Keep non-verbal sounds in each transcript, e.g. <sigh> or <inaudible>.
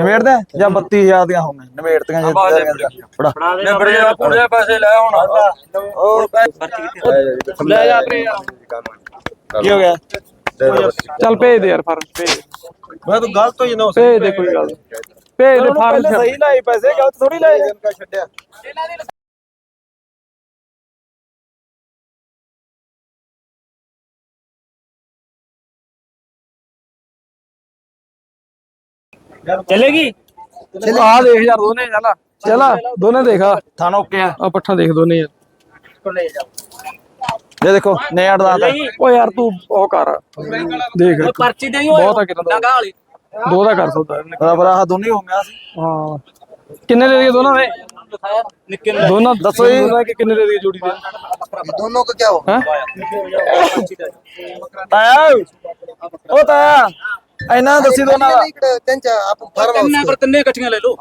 ਨਵੇੜਦਾ ਜਾਂ 32000 ਦੀਆਂ ਹੋਣਗੀਆਂ ਨਵੇੜਤੀਆਂ ਜੇ ਫੜਾ। ਨਿਬੜ ਜਾ ਪੂਰੇ ਪੈਸੇ ਲੈ ਹੁਣ। ਹੋਰ ਲੈ ਜਾ ਵੀਰੇ ਯਾਰ। ਕੀ ਹੋ ਗਿਆ? ਚੱਲ ਭੇਜ ਦੇ ਯਾਰ ਫਾਰਮ। ਭੇਜ। ਮੈਂ ਤੂੰ ਗਲਤ ਹੋਈ ਨਾ ਭੇਜ ਦੇ ਕੋਈ ਗੱਲ। ਭੇਜ ਦੇ ਫਾਰਮ ਸਹੀ ਲਾਏ ਪੈਸੇ ਗਲਤ ਥੋੜੀ ਲਾਏ। ਛੱਡਿਆ चलेगी आ देख यार दोने चला चला दोने देखा ਥਾਣਾ ਓਕੇ ਆ आ पट्ठा देख दोने यार ਇਹ ਦੇਖੋ ਨੇ ਅੜਦਾ ਤਾਂ ओ यार तू ओ कर देख ਪਰਚੀ ਦੇਈ ਬਹੁਤ ਆ ਕਿਰਨ ਲਗਾ ਵਾਲੀ ਦੋ ਦਾ ਕਰ ਸਕਦਾ ਇਹਨੇ। ਬਰਾਬਰ ਆਹ ਦੋਨੇ ਹੋ ਗਿਆ ਸੀ ਹਾਂ ਕਿੰਨੇ ਦੇ ਦਿਏ ਦੋਨਾਂ ਦੇ ਨਿੱਕੇ ਦੋਨਾਂ ਦੱਸੋ ਜੀ। ਦੋਨਾਂ ਕਿ ਕਿੰਨੇ ਦੇ ਦਿਏ ਜੋੜੀ ਦੇ दोनों का क्या हो ਹੈ ਤਾਇਆ ਉਹ ਤਾਇਆ ਇਹਨਾਂ ਦੱਸੀ ਦੋਨਾਂ ਦਾ इकडे त्यांच्या आपण फार्म हाऊस ਤਿੰਨੇ ਪਰ ਤਿੰਨੇ ਇਕੱਠੀਆਂ ਲੈ ਲਓ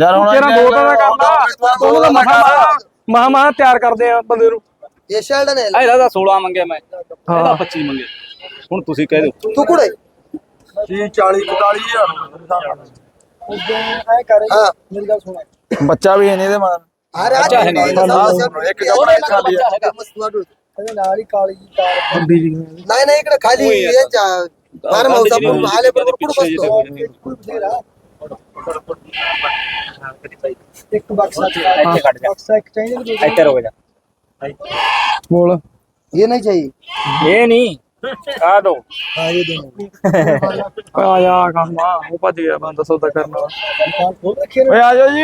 ਯਾਰ ਹੁਣ ਤੇਰਾ ਦੋ ਤਾਂ ਕਰਦਾ ਦੋ ਦਾ ਮਹਾ ਮਹਾ ਮਹਾ ਤਿਆਰ ਕਰਦੇ ਆ ਬੰਦੇ ਨੂੰ ये शेल्डन आहे ਇਹਦਾ ਤਾਂ 16 ਮੰਗਿਆ ਮੈਂ ਇਹਦਾ 25 ਮੰਗੇ ਹੁਣ ਤੁਸੀਂ ਕਹਿ ਦਿਓ तू कुठे ਜੀ 40 45000 हा ਬੱਚਾ ਵੀ ਹੈ ਨਹੀਂ ਇਹਦੇ ਮਗਰ अरे अच्छा है नहीं, ਇੱਕ ਕਮਰਾ ਖਾਲੀ ਆ मस्त वाटू. ਬੰਦੀ ਜੀ नाही नाही इकडे खाली यांच्या अरे हाँ। ये नहीं चाहिए। ये नहीं। आ दो। हाँ ये दो <laughs> आया काम ऊपर दिया बंदा सौदा करना। ओए आ जाओ जी।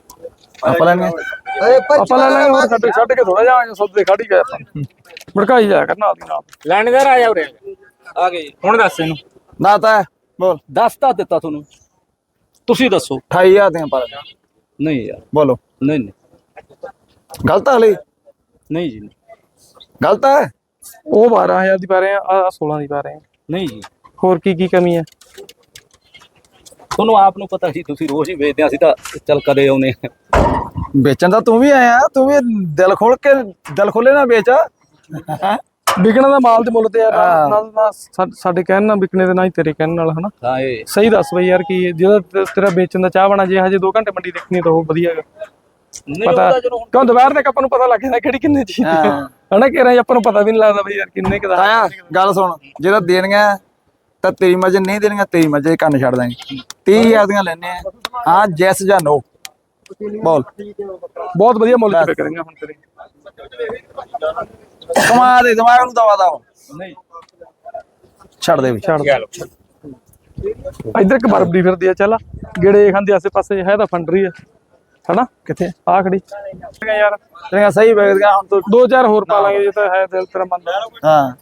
ਆਪਾਂ ਲੈਣੇ अरे ਆਪਾਂ ਲੈ ਲਾਂਗੇ ਹੋਰ ਛੱਡ ਛੱਡ ਕੇ ਥੋੜਾ ਜਾਵਾਂਗੇ ਸੌਦੇ ਖੜੀ ਗਏ ਆਪਾਂ। ਭੜਕਾਈ ਜਾਇਆ ਕਰਨਾ ਆਦੀ ਨਾਲ। ਲੈਣਦਾਰ ਆ ਜਾ ਉਰੇ। ਆ ਗਏ। ਹੁਣ ਦੱਸ ਇਹਨੂੰ। ਨਾ ਤਾਂ ਬੋਲ। ਦੱਸ ਤਾਂ ਦਿੱਤਾ ਤੁਹਾਨੂੰ। ਤੁਸੀਂ ਦੱਸੋ। 28000 ਦੀਆਂ ਪਰ। ਨਹੀਂ ਯਾਰ। ਬੋਲੋ। ਨਹੀਂ ਨਹੀਂ। ਗਲਤ ਆ ਹਲੇ। ਨਹੀਂ ਜੀ। ਗਲਤ ਹੈ ਉਹ 12000 ਦੀ ਪਾ ਰਹੇ ਆ ਆ 16 ਦੀ ਪਾ ਰਹੇ ਆ। ਨਹੀਂ ਜੀ। ਹੋਰ ਕੀ ਕੀ ਕਮੀ ਹੈ ਤੁਹਾਨੂੰ ਆਪ ਨੂੰ ਪਤਾ ਸੀ ਤੁਸੀਂ ਰੋਜ਼ ਹੀ ਵੇਚਦੇ ਆ, ਅਸੀਂ ਤਾਂ ਚੱਲ ਕਦੇ ਆਉਨੇ ਆ। ਵੇਚਣ ਦਾ ਤੂੰ ਵੀ ਆਇਆ ਤੂੰ ਵੀ ਦਿਲ ਖੋਲ ਕੇ ਦਿਲ ਖੋਲੇ ਨਾ ਵੇਚ। ਵਿਕਣਾ ਦਾ ਮਾਲ ਦੇ ਮੁੱਲ ਤੇ। ਨਾਲ ਨਾਲ ਸਾ- ਸਾਡੇ ਕਹਿਣ ਨਾਲ ਵਿਕਣੇ ਦੇ ਨਾਲ ਹੀ ਤੇਰੇ ਕਹਿਣ ਨਾਲ ਹਨਾ? ਹਾਂ ਇਹ। ਸਹੀ ਦੱਸ ਬਈ ਯਾਰ ਕੀ ਹੈ? ਤੇ- ਤੇਰਾ ਵੇਚਣ ਦਾ ਚਾਹ ਬਣਾ ਜੇ ਹਜੇ 2 ਘੰਟੇ ਮੰਡੀ ਦੇਖਣੀ ਤਾਂ ਉਹ ਵਧੀਆ ਹੈਗਾ ਪਤਾ ਕਿਉਂ ਦੁਪਹਿਰ ਤੱਕ ਆਪਾਂ ਨੂੰ ਪਤਾ ਲੱਗ ਜਾਂਦਾ ਕਿਹੜੀ ਕਿੰਨੇ ਚੀਜ਼ ਹੈ ਹਾਂ। ਹਨਾ ਕਿ ਰਹੇ ਆਪਾਂ ਨੂੰ ਪਤਾ ਵੀ ਨਹੀਂ ਲੱਗਦਾ ਬਈ ਯਾਰ ਕਿੰਨੇ ਕੁ ਦਾ। ਤਾਇਆ ਗੱਲ ਸੁਣ। ਜਿਹੜਾ ਦੇਣੀਆਂ ਤਾਂ ਤੇਰੀ ਮਰਜ਼ੀ ਨਹੀਂ ਦੇਣੀਆਂ ਤੇਰੀ ਮਰਜ਼ੀ ਕੰਨ ਛੱਡ ਦਾਂਗੇ 30000 ਦੀਆਂ ਲੈਣੇ ਆ। ਹਾਂ ਜੈਸ ਜਾਂ ਨੋ। ਬੋਲ ਬਹੁਤ ਵਧੀਆ ਮੁੱਲ ਤੇ ਵਿਕ ਰਹੀਆਂ ਹੁਣ ਤੇਰੇ। ਕਮਾ ਦੇ ਦਿਮਾਗ ਨੂੰ ਦਵਾ ਦਵਾ ਨਹੀਂ ਛੱਡ ਦੇ ਵੀ। ਛੱਡ ਦੇ। ਇੱਧਰ ਇੱਕ ਬਰਬਰੀ ਫਿਰਦੀ ਆ ਚੱਲ। ਗੇੜੇ ਖਾਂਦੇ ਆਸੇ ਪਾਸੇ ਹੈ ਤਾਂ ਫੰਡਰੀ ਆ। ਹਨਾ? ਕਿੱਥੇ? ਆ ਖੜੀ। ਯਾਰ। ਤੇਰੀਆਂ ਸਹੀ ਵੇਚਦੀਆਂ ਹੁਣ ਤੂੰ। ਦੋ ਚਾਰ ਹੋਰ ਪਾ ਲਾਂਗੇ ਜੇ ਤਾਂ ਹੈ ਦਿਲ ਤੇਰਾ ਮੰਨਦਾ। ਹਾਂ।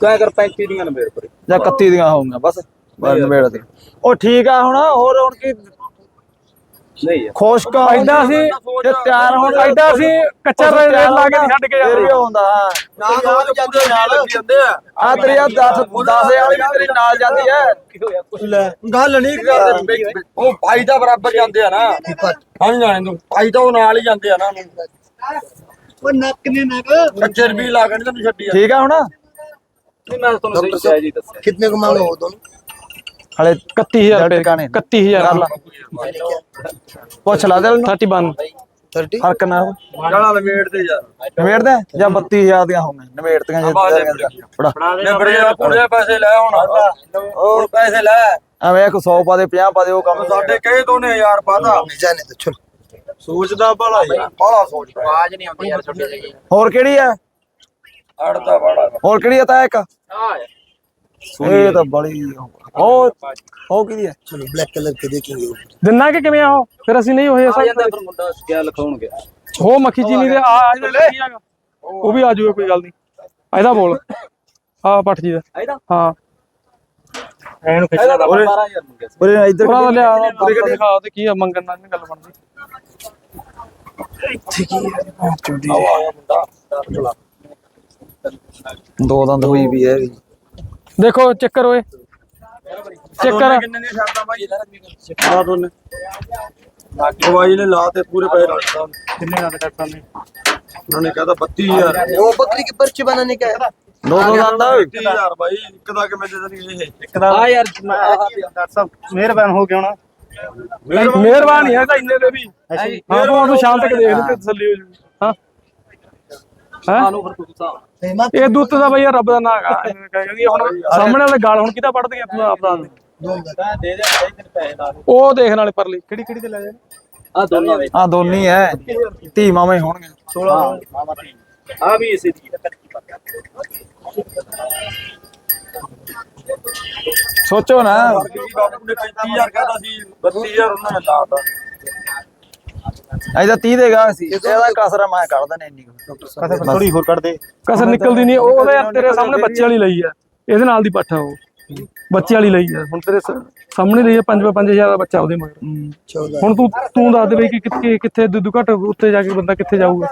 ਕਿਆ ਕਰ 35 ਦੀਆਂ ਨੰਬਰ ਪਰ। ਜਾਂ 31 ਦੀਆਂ ਹੋਊਗਾ ਬਸ। ਉਹ ਠੀਕ ਆ ਹੁਣ ਹੋਰ ਹੁਣ ਕੀ? ਨਹੀਂ ਯਾਰ। ਖੁਸ਼ਕ ਐਡਾ ਸੀ ਜੇ ਤਿਆਰ ਹੋਣ ਐਡਾ ਸੀ ਕੱਚਾ ਰੇਲ ਲਾ ਕੇ ਛੱਡ ਕੇ ਜਾਂਦੇ ਹੁੰਦਾ ਨਾ ਉਹ ਜਾਂਦੇ ਨਾਲ ਜਾਂਦੇ ਆ। ਆ ਤੇਰੀ ਆ 10 10 ਵਾਲੀ ਵੀ ਤੇਰੇ ਨਾਲ ਜਾਂਦੀ ਐ ਲੈ। ਗੱਲ ਨਹੀਂ ਕਰਦੇ ਉਹ ਭਾਈ ਦਾ ਬਰਾਬਰ ਜਾਂਦੇ ਆ ਨਾ। ਹਾਂ ਜਾਣੇ ਤੂੰ ਭਾਈ ਤਾਂ ਉਹ ਨਾਲ ਹੀ ਜਾਂਦੇ ਆ ਨਾ। ਉਹ ਨੱਕ ਨੇ ਨੱਕ? ਕੱਚੇ ਵੀ ਲਾ ਕੇ ਤੈਨੂੰ ਛੱਡੀ ਠੀਕ ਆ ਹੁਣ? ਨਹੀਂ ਤੁਹਾਨੂੰ ਸਹੀ ਜੀ ਦੱਸਿਆ। ਕਿੰਨੇ ਕਮਾਲ ਹੋ ਦੋਨੋਂ ਹਲੇ 31000 ਰੁਪਏ 31000 ਹਲਾ ਪੁੱਛ ਲਾ ਦੇ 31 30 ਫ਼ਰਕ ਨਾ ਗਾਲਾਂ ਨਵੇੜ ਤੇ ਯਾਰ। ਨਵੇੜ ਦੇ ਜਾਂ 32000 ਦੀਆਂ ਹੋਣਗੀਆਂ ਨਵੇੜ ਦੀਆਂ ਜੇ ਫੜਾ। ਨਵੇੜ ਦੇ ਪੂਰੇ ਪੈਸੇ ਲੈ ਹੁਣ। ਉਹ ਪੈਸੇ ਲੈ। ਐਵੇਂ 100 ਪਾ ਦੇ 50 ਪਾ ਦੇ ਉਹ ਕੰਮ ਸਾਡੇ ਕਹੇ ਦੋਨੇ ਯਾਰ ਪਾਦਾ ਜਾਣੇ ਤੇ ਚਲ। ਸੋਚਦਾ ਭਲਾ ਯਾਰ ਭਲਾ ਸੋਚਦਾ ਆਵਾਜ਼ ਨਹੀਂ ਆਉਂਦੀ ਯਾਰ ਛੋਟੇ ਲਈ। ਹੋਰ ਕਿਹੜੀ ਆ? ਅੜਦਾ ਬਾੜਾ। ਹੋਰ ਕਿਹੜੀ ਆ ਤਾਂ ਇੱਕ? ਆ ਇਹ ਤਾਂ ਬੜੀ ਉਹ ਉਹ ਕਿਹਦੀ ਹੈ ਚਲੋ ਬਲੈਕ ਕਲਰ ਕੇ ਦੇਖੀਏ। ਦਿਨਾ ਕਿ ਕਿਵੇਂ ਆ ਫਿਰ ਅਸੀਂ ਨਹੀਂ ਉਹ ਇਹ ਆ ਜਾਂਦਾ ਫਿਰ ਮੁੰਡਾ ਗਿਆ ਲਿਖਾਉਣ ਹੋ ਮੱਖੀ ਚੀਨੀ ਦੇ ਆ ਆ ਜਾਗਾ ਉਹ ਵੀ ਆ ਕੋਈ ਗੱਲ ਨਹੀਂ। ਇਹਦਾ ਬੋਲ। ਆ ਪੱਠ ਜੀ ਦਾ। ਹਾਂ। ਇਹਨੂੰ ਖਿੱਚਣਾ ਦਾ 12000 ਮੰਗਿਆ ਸੀ। ਉਰੇ ਇੱਧਰ ਕਿਹੜਾ ਲਿਆ। ਕਿਹੜਾ ਦਿਖਾ ਤੇ ਕੀ ਮੰਗਣ ਨਾਲ ਨਹੀਂ ਗੱਲ ਬਣਦੀ। ਇੱਥੇ ਕੀ ਹੈ ਚੁੱਡੀ ਦੋ ਦੰਦ ਹੋਈ ਵੀ ਹੈ। ਦੇਖੋ ਚੱਕਰ ਓਏ। ਚੱਕਰ। ਕਿੰਨੇ ਹੈ ਮਿਹਰਬਾਨ ਹੋ ਗਿਆ ਹੋਣਾ ਤਾਂ ਇੰਨੇ ਦੇ ਵੀ। ਹਾਂ ਤੂੰ ਉਹਨੂੰ ਸ਼ਾਮ ਤੱਕ ਦੇਖ ਤੇ ਤਸੱਲੀ ਹੋ ਜੂਗੀ ਹਾਂ? ਹਾਂ ਨੂੰ ਫਿਰ ਤੁਸੀਂ ਹਿਸਾਬ ਇਹ ਦੁੱਤ ਦਾ ਬਈ ਯਾਰ ਰੱਬ ਦਾ ਨਾਂ ਹੈਗਾ। ਐਵੇਂ ਕਹਿੰਦੀ ਹੁਣ ਸਾਹਮਣੇ ਵਾਲੇ ਗਾਲ ਹੁਣ ਕਿਹਦਾ ਪੜਦੇ ਆਪਣਾ ਆਪਣਾ? ਦੇ ਦੇ ਤਿੰਨ ਪੈਸੇ ਲਾ ਉਹ ਦੇਖਣ ਵਾਲੇ ਪਰਲੀ। ਕਿਹੜੀ ਕਿਹੜੀ ਤੇ ਲੈ ਜਾ ਆ ਦੋਨੋਂ ਦੇ ਆ ਦੋਨੀ ਹੈ ਧੀ ਮਾਵੇਂ ਹੋਣਗੇ 16 ਆ ਵੀ ਇਸੇ ਦੀ ਸੋਚੋ ਨਾ। ਬਾਪੂ ਨੇ 35000 ਕਹਤਾ ਸੀ 32000 ਉਹਨਾਂ ਨੇ ਲਾਤਾ। ਅਜਾ 30 ਦੇਗਾ ਸੀ। ਇਹਦਾ ਕਸਰਾ ਮੈਂ ਕੱਢ ਦਨੇ ਇੰਨੀ ਕਸੇ ਥੋੜੀ ਹੋਰ ਕੱਢ ਦੇ ਕਸਰ ਨਿਕਲਦੀ ਨਹੀਂ ਉਹ ਉਹਦੇ ਤੇਰੇ ਸਾਹਮਣੇ ਬੱਚੇ ਵਾਲੀ ਲਈ ਆ। ਇਹਦੇ ਨਾਲ ਦੀ ਪੱਠਾ ਉਹ। ਬੱਚੇ ਵਾਲੀ ਲਈ ਆ। ਹੁਣ ਤੇਰੇ ਸਾਹਮਣੇ ਲਈ ਆ 5 5000 ਦਾ ਬੱਚਾ ਉਹਦੇ ਮਗਰ। ਹੁਣ ਤੂੰ ਤੂੰ ਦੱਸ ਦੇ ਬਈ ਕਿ ਕਿੱਥੇ ਕਿੱਥੇ ਦੁੱਧ ਘਟ ਉੱਤੇ ਜਾ ਕੇ ਬੰਦਾ ਕਿੱਥੇ ਜਾਊਗਾ?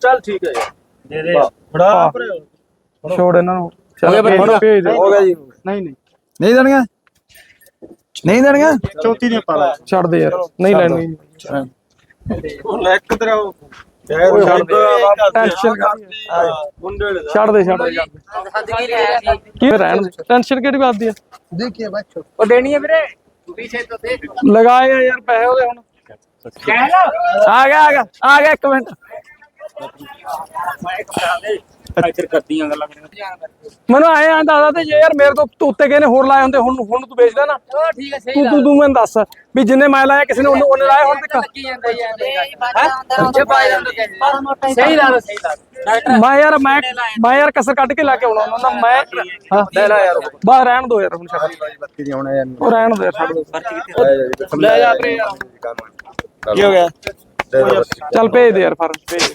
ਚੱਲ ਠੀਕ ਹੈ ਯਾਰ ਦੇ ਦੇ। ਫੜਾ। ਛੋੜ ਇਹਨਾਂ ਨੂੰ। ਚੱਲ ਭੇਜ- ਭੇਜ ਦੇ। ਹੋ ਗਿਆ ਜੀ। ਨਹੀਂ ਨਹੀਂ। ਨਹੀਂ ਦੇਣਗੇ ਨਹੀਂ ਦੇਣਗੇ ਚੌਥੀ ਦੀਆਂ ਪਾ ਲਾ। ਛੱਡ ਦੇ ਯਾਰ। ਨਹੀਂ ਲੈਣੀ। ਉਹ ਨੈਕ ਤੇਰਾ ਉਹ ਯਾਰ ਛੱਡ ਦੇ ਟੈਨਸ਼ਨ ਮੁੰਡੇ ਦੇ ਛੱਡ ਦੇ ਛੱਡ ਦੇ। ਕੀ ਰਹਿਣ ਦੇ ਟੈਨਸ਼ਨ ਕਿਹੜੀ ਬਾਤ ਦੀ ਆ? ਦੇਖੀਏ ਬੱਚੋ ਉਹ ਦੇਣੀ ਹੈ ਵੀਰੇ। ਪੀਛੇ ਤੋਂ ਦੇਖ ਲਗਾਏ ਆ ਯਾਰ ਪੈਸੇ ਉਹਦੇ ਹੁਣ। ਕਹਿ ਲਓ ਆ ਗਿਆ ਆ ਗਿਆ ਆ ਗਿਆ ਇੱਕ ਮਿੰਟ। ਇੱਧਰ ਕਰਦੀਆਂ ਗੱਲਾਂ ਮੈਨੂੰ ਆਏ ਆਂ ਦਾਦਾ ਤੇ ਯਾਰ ਮੇਰੇ ਤੋਂ ਤੂੰ ਉੱਤੇ ਕਿਹਨੇ ਹੋਰ ਲਾਏ ਹੁੰਦੇ ਹੁਣ ਹੁਣ ਤੂੰ ਵੇਚਦਾ ਨਾ ਠੀਕ ਹੈ ਤੂੰ ਤੂੰ ਤੂੰ ਮੈਨੂੰ ਦੱਸ ਵੀ ਜਿੰਨੇ ਮੈਂ ਲਾਇਆ ਕਿਸੇ ਨੇ ਉਹਨੇ ਉਹਨੇ ਲਾਏ ਹੁਣ ਤੱਕ ਜਾਂਦਾ ਯਾਰ ਸਹੀ ਲਾ ਸਹੀ ਲਾ ਮੈਂ ਯਾਰ ਮੈਂ ਮੈਂ ਯਾਰ ਕਸਰ ਕੱਢ ਕੇ ਲਾ ਕੇ ਆਉਣਾ ਉਹਨਾਂ ਦਾ ਮੈਂ ਹਾਂ ਲੈ ਲੈ ਯਾਰ ਬਾਹਰ ਰਹਿਣ ਦੋ ਯਾਰ ਹੁਣ ਛੱਡ ਬੱਤੀ ਦੀ ਆਉਣਾ ਯਾਰ ਉਹ ਰਹਿਣ ਦੋ ਯਾਰ ਛੱਡ ਦੋ ਲੈ ਜਾ ਵੀਰੇ ਯਾਰ ਕੀ ਹੋ ਗਿਆ ਚੱਲ ਭੇਜ ਦੇ ਯਾਰ ਫਰ ਭੇਜ ਦੇ।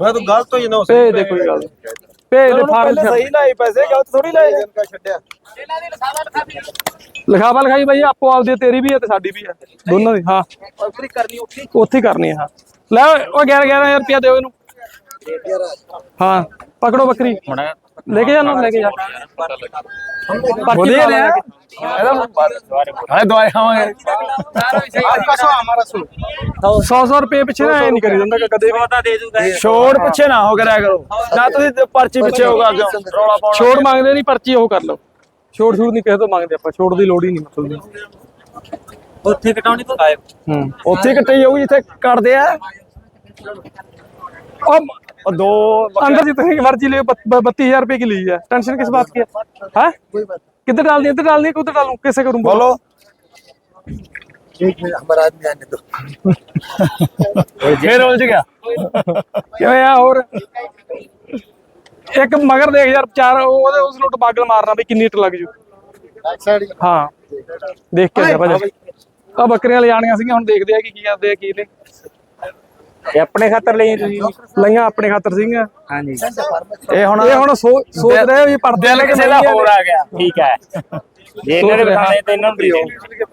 ਮੈਂ ਤੂੰ ਗਲਤ ਹੋਈ ਨਾ ਭੇਜ ਦੇ ਕੋਈ ਗੱਲ। ਭੇਜ ਦੇ ਫਾਰਮ ਸਹੀ ਲਾਏ ਪੈਸੇ ਗਲਤ ਥੋੜੀ ਲਾਏ। ਛੱਡਿਆ। ਇਹਨਾਂ ਦੀ ਲਸਾਵਾ ਲਖਾ ਵੀ ਲਿਖਾਵਾ ਲਿਖਾਈ ਬਾਈ ਆਪੋ ਆਪਦੀ ਹੈ, ਤੇਰੀ ਵੀ ਹੈ ਤੇ ਸਾਡੀ ਵੀ ਹੈ ਦੋਨਾਂ ਦੀ ਹਾਂ। ਪੂਰੀ ਕਰਨੀ ਉੱਥੇ ਹੀ। ਕਰਨੀ ਹੈ ਹਾਂ। ਲੈ ਉਹ 11 11000 ਰੁਪਇਆ ਦਿਓ ਇਹਨੂੰ। ਹਾਂ ਪਕੜੋ ਬੱਕਰੀ। ਲੈ ਕੇ ਜਾਣਾ ਲੈ ਕੇ ਜਾ। ਲੈ ਇਹਦਾ ਹਾਏ ਦਵਾਈ ਖਾਵਾਂਗੇ ਕਸੋ ਹਮਾਰਾ ਸੋ 100 100 ਰੁਪਏ ਪਿੱਛੇ ਨਾ ਐ ਨਹੀਂ ਕਰੀ ਜਾਂਦਾ ਕਦੇ ਵੀ। ਦੇ ਦੂਗਾ ਛੋੜ ਪਿੱਛੇ ਨਾ ਹੋ ਕਰਿਆ ਕਰੋ। ਨਾ ਤੁਸੀਂ ਪਰਚੀ ਪਿੱਛੇ ਹੋ ਕਰਦੇ ਹੋ। ਰੌਲਾ ਪਾਉਣਾ। ਛੋੜ ਮੰਗਦੇ ਨਹੀਂ ਪਰਚੀ ਉਹ ਕਰ ਲਓ। ਛੋੜ ਛੋੜ ਨਹੀਂ ਕਿਸੇ ਤੋਂ ਮੰਗਦੇ ਆਪਾਂ। ਛੋੜ ਦੀ ਲੋੜ ਹੀ ਨਹੀਂ ਮਤਲਬ ਉੱਥੇ ਕਟਾਉਣੀ ਤੋਂ ਗਾਇਬ। ਹੂੰ। ਉੱਥੇ ਹੀ ਕੱਟੀ ਜਾਊਗੀ ਜਿੱਥੇ ਕੱਟਦੇ ਆ। ਉਹ ਉਹ ਦੋ अंदर जितनी मर्जी ले बत्तीस हजार रुपए की ली है टेंशन किस बात की है हाँ? किधर डालनी है इधर डालनी है कि उधर डालूं कैसे करूं ਬੋਲੋ एक मिनट हमारा आदमी आने दो ਫੇਰ ਉਲਝ ਗਿਆ क्यों यार और एक मगर देख यार चार ਉਹਦੇ ਉਸ ਨੂੰ ਬਾਗਲ ਮਾਰਨਾ ਵੀ ਕਿੰਨੀ ਟ ਲੱਗ ਜੂ ਹਾਂ ਦੇਖ ਕੇ ਆ ਭਾਜੀ ਆ ਬੱਕਰੀਆਂ ਲੈ ਜਾਣੀਆਂ ਸੀਗੀਆਂ ਹੁਣ ਦੇਖਦੇ ਆ ਕਿ ਕੀ ਕਰਦੇ ਆ ਕੀ ਨਹੀਂ ਇਹ ਆਪਣੇ ਖਾਤਰ ਲਈ ਤੁਸੀਂ ਲਈਆਂ ਆਪਣੇ ਖਾਤਰ ਸੀਗੀਆਂ? ਹਾਂਜੀ। ਇਹ ਹੁਣ ਇਹ ਹੁਣ ਸੋ- ਸੋਚ ਰਹੇ ਵੀ ਪਰਦੇ ਦਿਲ ਕਿਸੇ ਦਾ ਹੋਰ ਆ ਗਿਆ। ਠੀਕ ਹੈ। ਜੇ ਇਹਨਾਂ ਦੇ ਬਖਾਨੇ ਤੇ ਇਹਨਾਂ ਨੂੰ ਦਿਓ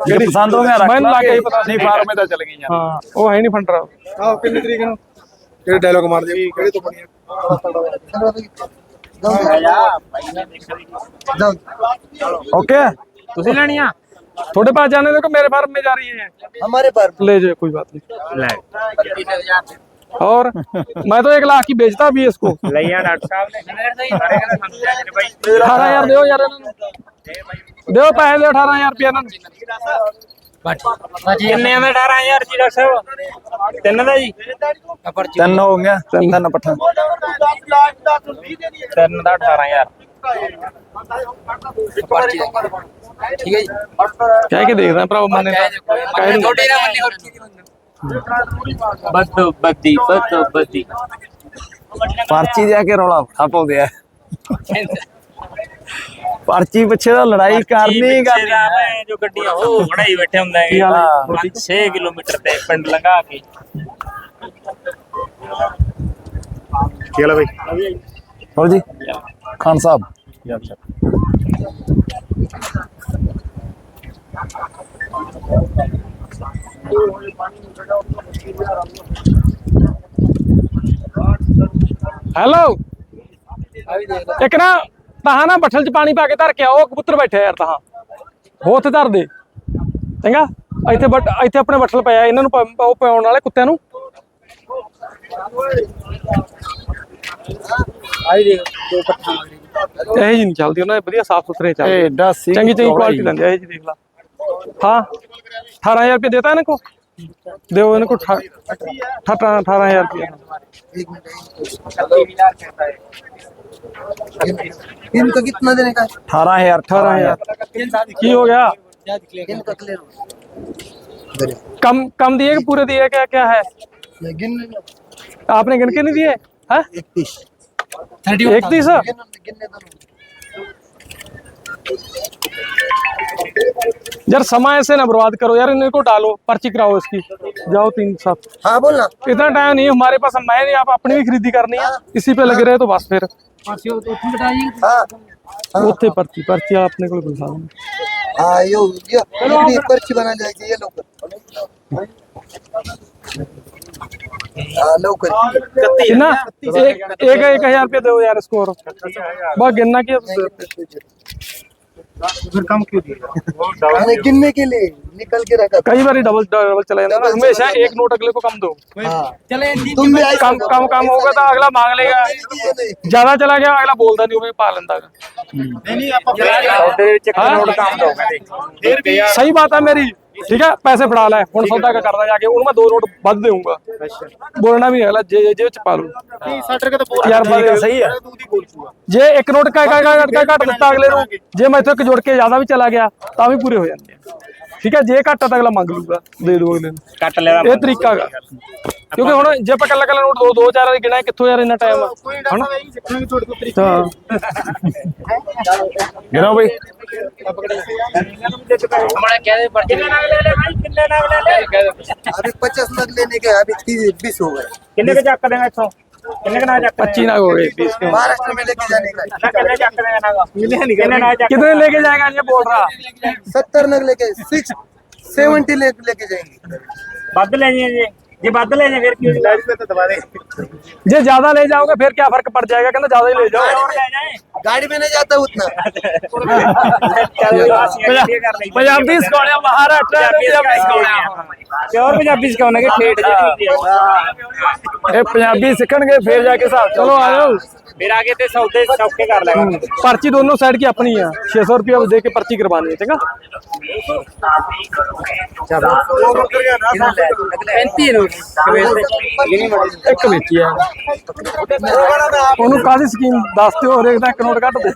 ਜਿਹੜੀ ਪਸੰਦ ਹੋ ਗਿਆ ਰੱਖ ਮੈਨੂੰ ਲੱਗ ਹੀ ਪਤਾ ਨਹੀਂ ਫਾਰਮੇ ਤਾਂ ਚਲ ਗਈਆਂ। ਹਾਂ ਉਹ ਹੈ ਨਹੀਂ ਫੰਡਰਾ। ਆਹ ਕਿੰਨੀ ਤਰੀਕ ਨੂੰ? ਕਿਹੜੇ ਡਾਇਲੋਗ ਮਾਰਦੇ ਕਿਹੜੇ ਤੋਂ ਬਣੀ ਓਕੇ ਤੁਸੀਂ ਲੈਣੀ ਆ थोड़े पास जाने देखो मेरे फार्म में जा रही है हमारे पर ले जाओ कोई बात नहीं ਲੈ और मैं तो एक लाख की बेचता भी इसको ਲਈਆ ਡਾਕਟਰ ਸਾਹਿਬ ਨੇ ਸਾਰੇ ਕਹਿੰਦੇ ਸਮਝਿਆ ਜੀ ਬਾਈ अठारह हजार दो यार इन्होंने दो पैसे दो अठारह हजार रुपया इन्होंने ਕਿੰਨੇ ਦਾ 18000 ਜੀ ਡਾਕਟਰ ਸਾਹਿਬ ਤਿੰਨ ਦਾ ਜੀ ਤਿੰਨ ਹੋ ਗਿਆ ਤਿੰਨ ਪੱਠਾ ਤਿੰਨ ਦਾ 18000 ਪਰਚੀ ਠੀਕ ਹੈ ਜੀ ਕਹਿ ਕੇ ਦੇਖਦਾ ਭਰਾ ਮੰਨੇ ਤਾਂ ਪਰਚੀ ਪਿੱਛੇ ਦਾ ਲੜਾਈ ਕਰਨੀ ਕਰਨੀ ਹੈ। ਜੋ ਗੱਡੀਆਂ ਉਹ ਖੜਾਈ ਬੈਠੇ ਹੁੰਦੇ ਹੈਗੇ 6 ਕਿਲੋਮੀਟਰ ਤੇ ਪਿੰਡ ਲੰਘਾ ਕੇ। ਕੀ ਹਾਲ ਹੈ ਭਾਈ ਜੀ? ਖਾਨ ਸਾਹਿਬ ਹੈਲੋ ਇੱਕ ਨਾ ਤਹਾਂ ਨਾ ਬੱਠਲ ਚ ਪਾਣੀ ਪਾ ਕੇ ਧਰ ਕੇ ਆਓ ਕਬੂਤਰ ਬੈਠੇ ਯਾਰ ਤਹਾਂ। ਹੋ ਉੱਥੇ ਧਰ ਦੇ ਚੰਗਾ? ਇੱਥੇ ਬੱਟ ਇੱਥੇ ਆਪਣੇ ਬੱਠਲ ਪਿਆ, ਇਹਨਾਂ ਨੂੰ ਪ- ਉਹ ਪਿਆਉਣ ਵਾਲੇ ਕੁੱਤਿਆਂ ਨੂੰ। ਆਈ ਦੇਖ ਦੋ ਪੱਠਾ ਇਹ ਜੀ ਨਹੀਂ ਚੱਲਦੀ ਉਹਨਾਂ ਦੇ ਵਧੀਆ ਸਾਫ ਸੁਥਰੇ ਚੱਲਦੇ ਐਡਾ ਸੀ ਚੰਗੀ ਚੰਗੀ ਕੁਆਲਿਟੀ ਦਿੰਦੇ ਆ ਇਹ ਜੀ ਦੇਖ ਲਾ ਹਾਂ 18000 ਰੁਪਏ ਦੇਤਾ ਇਹਨਾਂ ਕੋ ਦਿਓ ਇਹਨਾਂ ਕੋ 18 18000 ਰੁਪਏ एक मिनट इनको कितना देने का 18000 18000 ਕੀ हो गया इनका क्लियर कम कम दिए कि पूरे दिए क्या क्या है मैं गिन आपने गिन के नहीं दिए हैं इकतीस इकतीस गिनने दो यार समय ऐसे ना बर्बाद करो यार इनको डालो पर्ची कराओ इसकी जाओ तीन सात हाँ बोलना इतना टाइम नहीं है हमारे पास मैं नहीं आप अपनी भी खरीदी करनी है इसी पे लगे रहे तो बस फिर हाँ ਉੱਥੇ ਪਰਚੀ ਪਰਚੀ ਆਪਣੇ ਕੋਲ ਕੋਈ ਸਾਧਨ हाँ यो ये ये पर्ची बना जाएगी ये लोकर हाँ हाँ, एक एक हज़ार दो यार स्कोर बस गिनना कम क्यों दिया? गिनने के लिए निकल के रखा कई बार डबल डबल चला जाता हमेशा एक नोट अगले को कम दो। हाँ। चले तुम भी कम कम होगा तो अगला मांग लेगा। ज़्यादा चला गया अगला बोलता नहीं पा लेंदा नहीं नहीं आप हाँ? सही बात है मेरी। ਠੀਕ ਹੈ ਪੈਸੇ ਫੜਾ ਲੈ ਹੁਣ ਸੌਦਾ ਕਰਦਾ ਜਾ ਕੇ ਉਹਨੂੰ ਮੈਂ ਦੋ ਰੋਟ ਵੱਧ ਦੇਊਂਗਾ। ਬੋਲਣਾ ਵੀ ਅਗਲਾ ਜੇ ਜੇ ਵਿੱਚ ਪਾ ਲੂ ਜੇ ਇੱਕ ਨੋਟ ਕਾ ਕਾ ਕਾ ਘਟ ਦਿੱਤਾ ਅਗਲੇ ਨੂੰ ਜੇ ਮੈਂ ਇੱਥੋਂ ਇੱਕ ਜੁੜ ਕੇ ਜ਼ਿਆਦਾ ਵੀ ਚਲਾ ਗਿਆ ਤਾਂ ਵੀ ਪੂਰੇ ਹੋ ਜਾਂਦੇ ਠੀਕ ਹੈ ਜੇ ਘੱਟ ਆ ਤਾਂ ਅਗਲਾ ਮੰਗ ਲੂਗਾ ਦੇ ਦੂ ਅਗਲੇ ਨੂੰ ਕੱਟ ਲੈਣਾ ਇਹ ਤਰੀਕਾ ਹੈਗਾ ਕਿਉਂਕਿ ਹੁਣ ਜੇ ਆਪਾਂ ਕੱਲਾ ਕੱਲਾ ਨੋਟ ਦੋ ਦੋ ਚਾਰ ਵਾਰੀ ਗਿਣਾ ਕਿੱਥੋਂ ਯਾਰ ਇੰਨਾ ਟਾਈਮ कोई डरता नहीं जितना भी थोड़े को तरीके ਹਾਂ ਗਿਣੋ ਬਈ अभी पचास नग लेने के अभी तीस बीस हो गए ਕਿੰਨੇ ਕ ਚੱਕ ਦੇਗਾ ਇੱਥੋਂ ਕਿੰਨੇ ਕ ਨਾ ਚੱਕ 25 ना हो गए बीस के महाराष्ट्र में लेके जाने का ਕਿੰਨੇ ਚੱਕ ਦੇਗਾ ਨਾਗਾ ਕਿੰਨੇ ਨਾ ਚੱਕ कितने लेके जाएगा ये बोल रहा सत्तर नग लेके सिक्स सेवेंटी ले, लेके जाएंगे ਵੱਧ ਲੈ ਜੀ ਜੇ ਜੇ ਵੱਧ ਲੈ ਜੇ ਫਿਰ ਕੀ ਹੋਊਗਾ में तो दबा दे जे ज्यादा ले जाओगे फिर क्या फर्क पड़ जाएगा कहना ज्यादा ही ले जाओ ਹੋਰ ਲੈ ਜਾਏ गाड़ी में नहीं जाता उतना ਚੱਲ ਅਸੀਂ ਇਹ ਕਰ ਲਈ पंजाबी सिखाने महाराष्ट्र पंजाबी सिखाने ਪਿਓਰ ਪੰਜਾਬੀ ਸਿਖਾਉਣਗੇ ਠੇਠ ਜਿਹੜੀ ਹੁੰਦੀ ਆ ਇਹ ਪੰਜਾਬੀ ਸਿੱਖਣਗੇ ਫੇਰ ਜਾ ਕੇ ਹਿਸਾਬ ਚਲੋ ਆਇਓ ਫਿਰ ਆਗੇ ਤੇ ਸੌਦੇ ਸੌਕੇ ਕਰ ਲੈਣਾ। ਪਰਚੀ ਦੋਨੋਂ ਸਾਈਡ ਕੀ ਆਪਣੀ ਆ? 600 ਰੁਪਏ ਦੇ ਕੇ ਪਰਚੀ ਕਰਵਾਣੀ ਹੈ ਚੰਗਾ ਚਲੋ। ਆ। ਉਹਨੂੰ ਕਾਹਦੀ ਸਕੀਮ ਦੱਸ ਦਿਓ, ਹਰੇਕ ਦਾ ਇੱਕ ਨੋਟ ਕੱਟ ਦੇ।